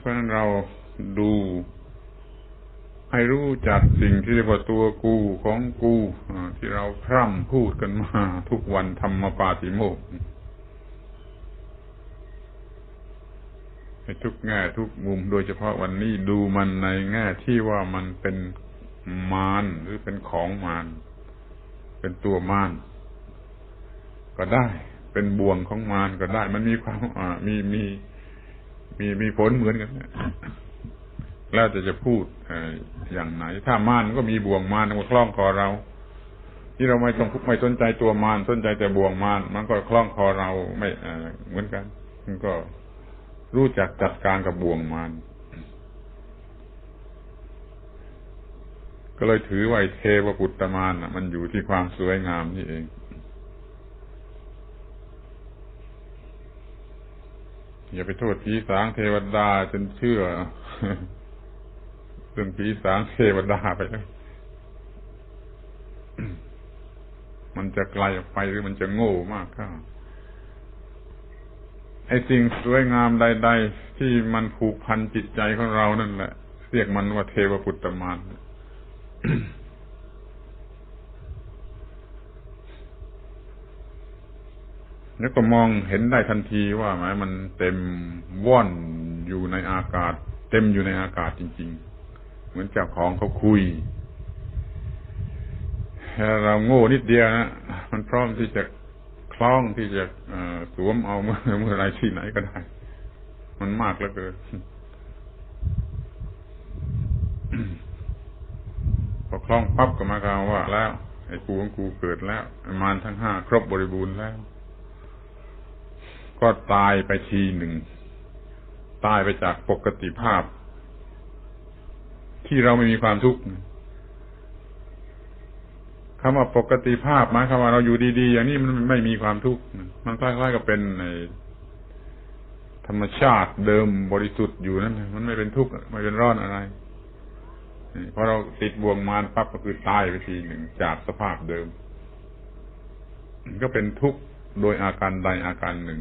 เพราะนั้นเราดูให้รู้จักสิ่งที่เรียกว่าตัวกูของกูที่เราพร่ำพูดกันมาทุกวันธรรมปาติโมกในทุกแง่ทุกมุมโดยเฉพาะวันนี้ดูมันในแง่ที่ว่ามันเป็นมารหรือเป็นของมารเป็นตัวมารก็ได้ เป็นบ่วงของมารก็ได้ มันมีความมีมีมี มีมีผลเหมือนกันแล้วจะจะพูดอย่างไหน ถ้ามารก็มีบ่วงมารมันคล้องคอเรา ที่เราไม่ต้องไม่สนใจตัวมารสนใจแต่บ่วงมารมันก็คล้องคอเราไม่เหมือนกันมันก็รู้จักจัดการกับบ่วงมารก็เลยถือไว้เทวปุตตมานมันอยู่ที่ความสวยงามนี่เอง อย่าไปโทษผีสางเทวดาจนเชื่อเรื่องผีสางเทวดาไปแล้วมันจะไกลออกไปหรือมันจะโง่มากข้าไอ้สิ่งสวยงามใด ๆ ที่มันผูกพันจิตใจของเรานั่นแหละ เรียกมันว่าเทวปุตตมาน แล้วก็มองเห็นได้ทันทีว่าหมายมันเต็มว่อนอยู่ในอากาศ เต็มอยู่ในอากาศจริง ๆ เหมือนเจ้าของเขาคุยเราโง่นิดเดียวนะมันพร้อมที่จะคล้องที่จะสวมเอาเมื่อเมื่อไรที่ไหนก็ได้ มันมากเหลือเกินพอคล้องปั๊บก็มาคำว่า แล้วไอ้กูของกูเกิดแล้วมานทั้งห้าครบบริบูรณ์แล้ว ก็ตายไปทีหนึ่ง ตายไปจากปกติภาพ ที่เราไม่มีความทุกข์คำว่าปกติภาพหมายความว่าเราอยู่ดีๆ อย่างนี้มันไม่มีความทุกข์มันคล้ายๆกับเป็นในธรรมชาติเดิมบริสุทธิ์อยู่นั่นมันไม่เป็นทุกข์ไม่เป็นร้อนอะไรพอเราติดบ่วงมารปั๊บก็คือตายไปทีหนึ่งจากสภาพเดิม ก็เป็นทุกข์ โดยอาการใดอาการหนึ่ง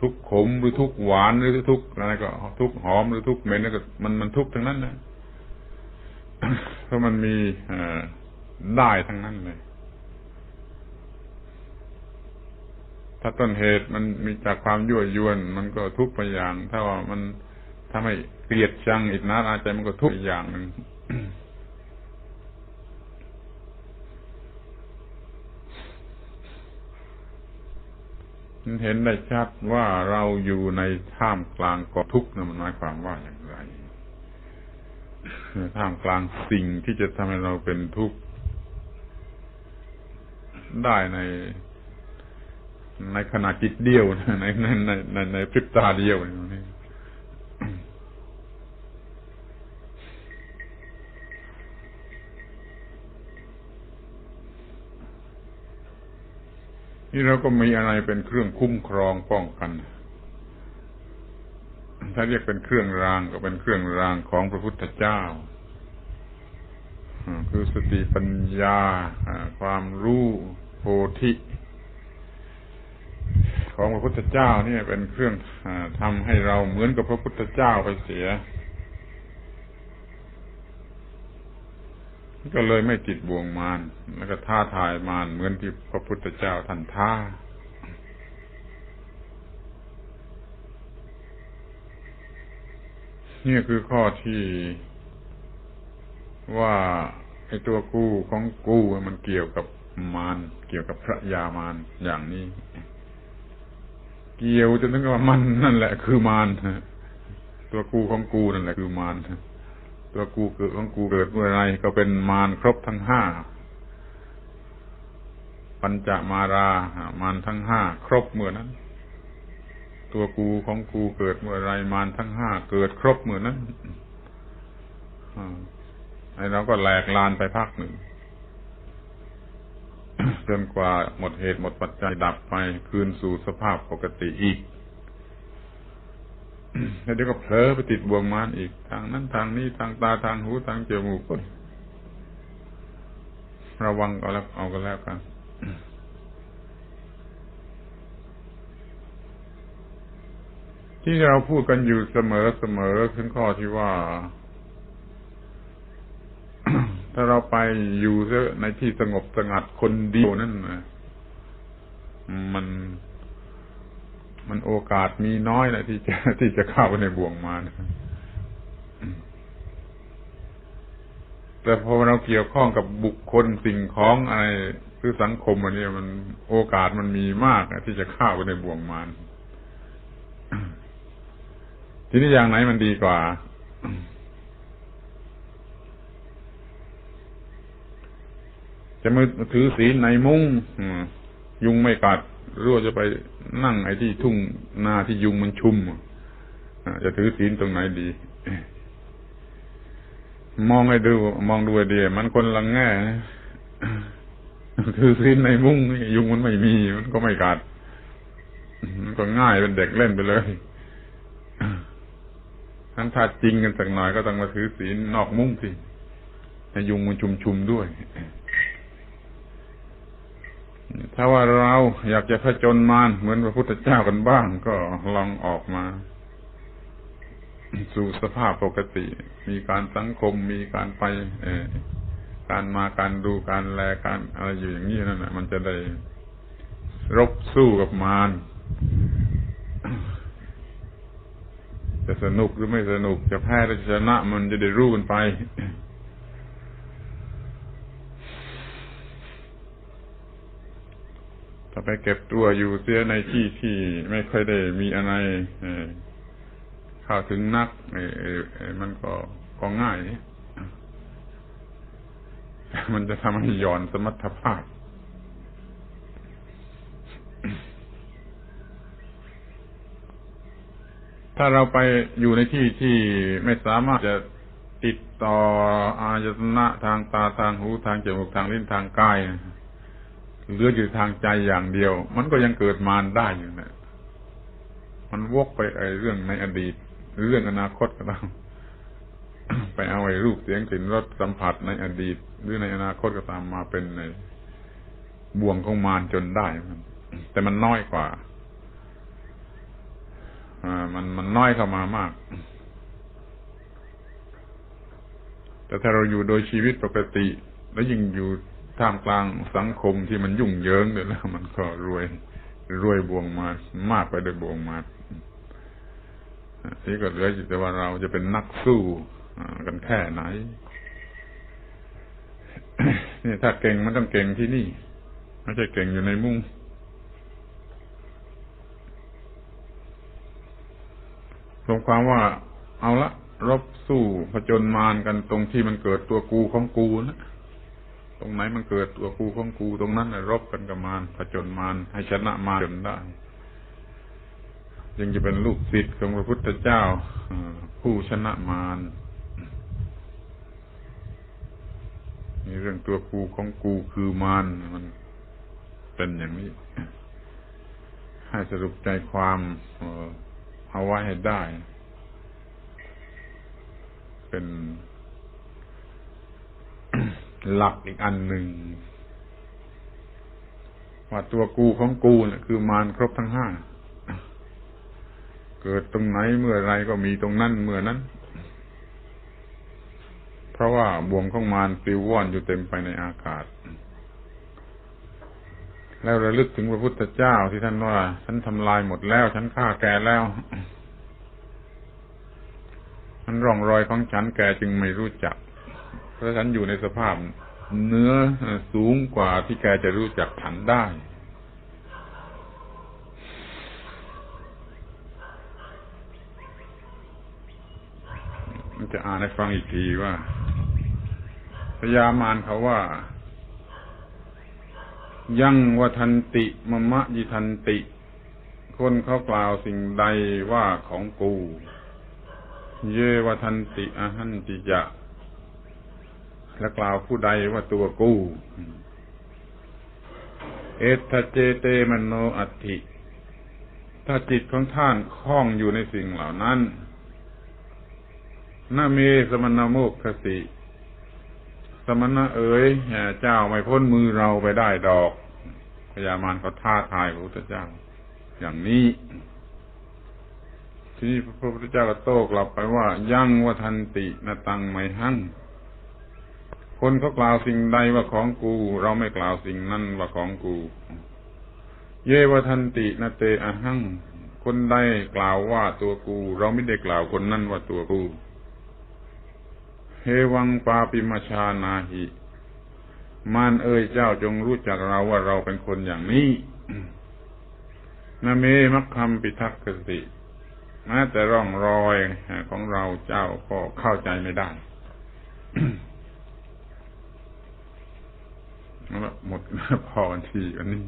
ทุกขมหรือทุกหวานหรือทุกอะไรก็ ทุกหอมหรือทุกเหม็นก็มันมันทุกทั้งนั้นนะเพราะมันมีอได้ทั้งนั้นเลย ถ้าต้นเหตุมันมีจากความยั่วยวน มันก็ทุกไปอย่าง ถ้าว่ามันทำให้เกลียดชังอีกนะอาใจมันก็ทุกอย่างหนึ่ง เห็นได้ชัดว่าเราอยู่ในท่ามกลางกองทุกข์นะมันหมายความว่าอย่างไรท่ามกลางสิ่งที่จะทำให้เราเป็นทุกข์ได้ใน ในขณะจิตเดียวในในในในในพริบตาเดียวนี่ นี่เราก็มีอะไรเป็นเครื่องคุ้มครองป้องกัน ถ้าเรียกเป็นเครื่องรางก็เป็นเครื่องรางของพระพุทธเจ้าคือสติปัญญาความรู้โพธิของพระพุทธเจ้านี่เป็นเครื่องทำให้เราเหมือนกับพระพุทธเจ้าไปเสีย ก็เลยไม่จิตบ่วงมารแล้วก็ท้าทายมารเหมือนที่พระพุทธเจ้าท่านท้านี่คือข้อที่ว่าไอ้ตัวกู้ของกู้มันเกี่ยวกับมารเกี่ยวกับพระยามารอย่างนี้ เกี่ยวจนถึงว่ามันนั่นแหละ คือมารตัวกูของกูนั่นแหละคือมาร ตัวกูเกิดของกูเกิดเมื่อไรก็เป็นมารครบทั้งห้าปัญจมารา มารทั้งห้าครบเมื่อนั้น ตัวกูของกูเกิดเมื่อไรมารทั้งห้าเกิดครบเมื่อนั้นไอ้เราก็แหลกลานไปพักหนึ่งจนกว่าหมดเหตุหมดปัจจัยดับไปคืนสู่สภาพปกติอีก แล้วเดี๋ยวก็เผลอไปติดบ่วงมารอีก ทางนั้นทางนี้ทางตาทางหูทางจมูกก็ระวังเอาแล้วเอากันแล้วกันที่เราพูดกันอยู่เสมอเสมอถึงข้อที่ว่า ถ้าเราไปอยู่ในที่สงบสงัดคนเดียวนั่นมัน มันโอกาสมีน้อยนะที่จะที่จะเข้าไปในบ่วงมารแต่พอเราเกี่ยวข้องกับบุคคลสิ่งของอะไรคือสังคมอันนี้มันโอกาสมันมีมากที่จะเข้าไปในบ่วงมารทีนี้อย่างไหนมันดีกว่า จะมาถือศีลในมุ้งยุงไม่กัด รือว่าจะไปนั่งไอ้ที่ทุ่งนาที่ยุงมันชุมจะถือศีลตรงไหนดี มองให้ดู มองดูไอเดียมันคนละแง่ถือศีลในมุ้งยุงมันไม่มี มันก็ไม่กัดมันก็ง่ายเป็นเด็กเล่นไปเลยนั้นถ้าจริงกันสักหน่อยก็ต้องมาถือศีลนอกมุ้งสิให้ยุงมันชุมชุมด้วย ถ้าว่าเราอยากจะผจญมารเหมือนพระพุทธเจ้ากันบ้าง ก็ลองออกมา สู่สภาพปกติ มีการสังคมมีการไปการมาการดูการแลการอะไรอยู่อย่างนี้นั่นแหละมันจะได้รบสู้กับมารจะสนุกหรือไม่สนุกจะแพ้หรือชนะมันจะได้รู้กันไป ถ้าไปเก็บตัวอยู่เสียในที่ที่ไม่ค่อยได้มีอะไรเข้าถึงนักมันก็ก็ง่ายมันจะทำให้หย่อนสมรรถภาพถ้าเราไปอยู่ในที่ที่ไม่สามารถจะติดต่ออายตนะทางตาทางหูทางจมูกทางลิ้นทางกาย เหลืออยู่ทางใจอย่างเดียว มันก็ยังเกิดมารได้อยู่นะมันวกไปไอ้เรื่องในอดีต หรือเรื่องอนาคตก็ตามไปเอาไอ้รูปเสียงกลิ่นรสสัมผัสในอดีต หรือในอนาคตก็ตามมาเป็นในบ่วงของมารจนได้มันแต่มันน้อยกว่ามันมันน้อยเข้ามามาก แต่ถ้าเราอยู่โดยชีวิตปกติ แล้วยิ่งอยู่ ท่ามกลางสังคมที่มันยุ่งเหยิงเลยแล้ว มันก็รวยรวยบวงมามากไปด้วยบวงมาที่ก็เหลือแต่ว่าเราจะเป็นนักสู้กันแค่ไหนนี่ถ้าเก่งมันต้องเก่งที่นี่ไม่ใช่เก่งอยู่ในมุ้งรวมความว่า เอาละรบสู้ผจญมารกันตรงที่มันเกิดตัวกูของกูนะ รงไหนมันเกิดตัวกูของกูตรงนั้นนะรบกันกับมารผจญมารให้ชนะมารจนได้ยังจะเป็นลูกศิษย์ของพระพุทธเจ้าผู้ชนะมารนี่เรื่องตัวกูของกูคือมารมันเป็นอย่างนี้ ให้สรุปใจความเอาไว้ให้ได้ เป็น หลักอีกอันหนึ่งว่าตัวกูของกูเนี่ยคือมารครบทั้งห้า เกิดตรงไหนเมื่อไรก็มีตรงนั้นเมื่อนั้น เพราะว่าบ่วงของมารปลิวว่อนอยู่เต็มไปในอากาศ แล้วระลึกถึงพระพุทธเจ้าที่ท่านว่า ฉันทำลายหมดแล้ว ฉันฆ่าแกแล้วมันร่องรอยของฉันแกจึงไม่รู้จัก พราะฉันอยู่ในสภาพเนื้อสูงกว่าที่แกจะรู้จักฉันได้มันจะอ่านให้ฟังอีกทีว่าพยามารเขาว่า ยั่งวัทันติมมะยิทันติ คนเขากล่าวสิ่งใดว่าของกู เยววทันติอหันติจะ และกล่าวผู้ใดว่าตัวกู้เอตเจเตมโนอัติถ้าจิตของท่านคล้องอยู่ในสิ่งเหล่านั้นนาเมสมณโมกขสิ สมณะเอ๋ยเจ้าไม่พ้นมือเราไปได้ดอกพญามารเขาท้าทายพระพุทธเจ้า อย่างนี้ทีนี้พระพุทธเจ้าก็โต้กลับไปว่า ยั่งวัทันตินตังไมหั่ง คนเขากล่าวสิ่งใดว่าของกู เราไม่กล่าวสิ่งนั้นว่าของกู เยวทันตินาเตอะหัง คนใดกล่าวว่าตัวกู เราไม่ได้กล่าวคนนั้นว่าตัวกู เฮวังปาปิมาชานาหิมานเอ่ยเจ้าจงรู้จักเราว่าเราเป็นคนอย่างนี้นาเมมักคำปิทักกติแม้แต่ร่องรอยของเราเจ้าก็เข้าใจไม่ได้ หมดพอกันทีอันนี้